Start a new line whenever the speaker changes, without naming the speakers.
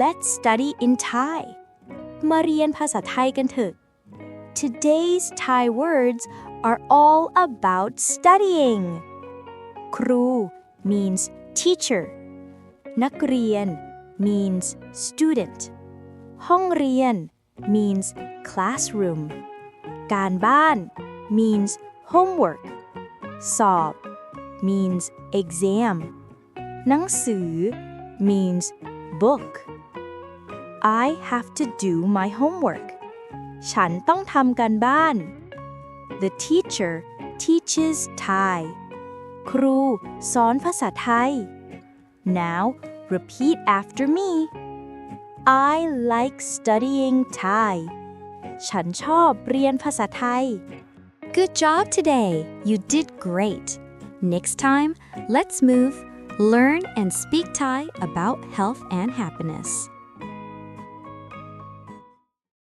let's study in Thai มาเรียนภาษาไทยกันเถอะ Today's Thai words are all about studying ครู means teacher นักเรียน means student ห้องเรียน means classroom การบ้าน means homework สอบ means exam หนังสือ means book I have to do my homework ฉันต้องทำการบ้าน The teacher teaches Thai ครูสอนภาษาไทย Now repeat after me I like studying Thai ฉันชอบเรียนภาษาไทย Good job today. You did great. Next time, let's move, learn, and speak Thai about health and happiness.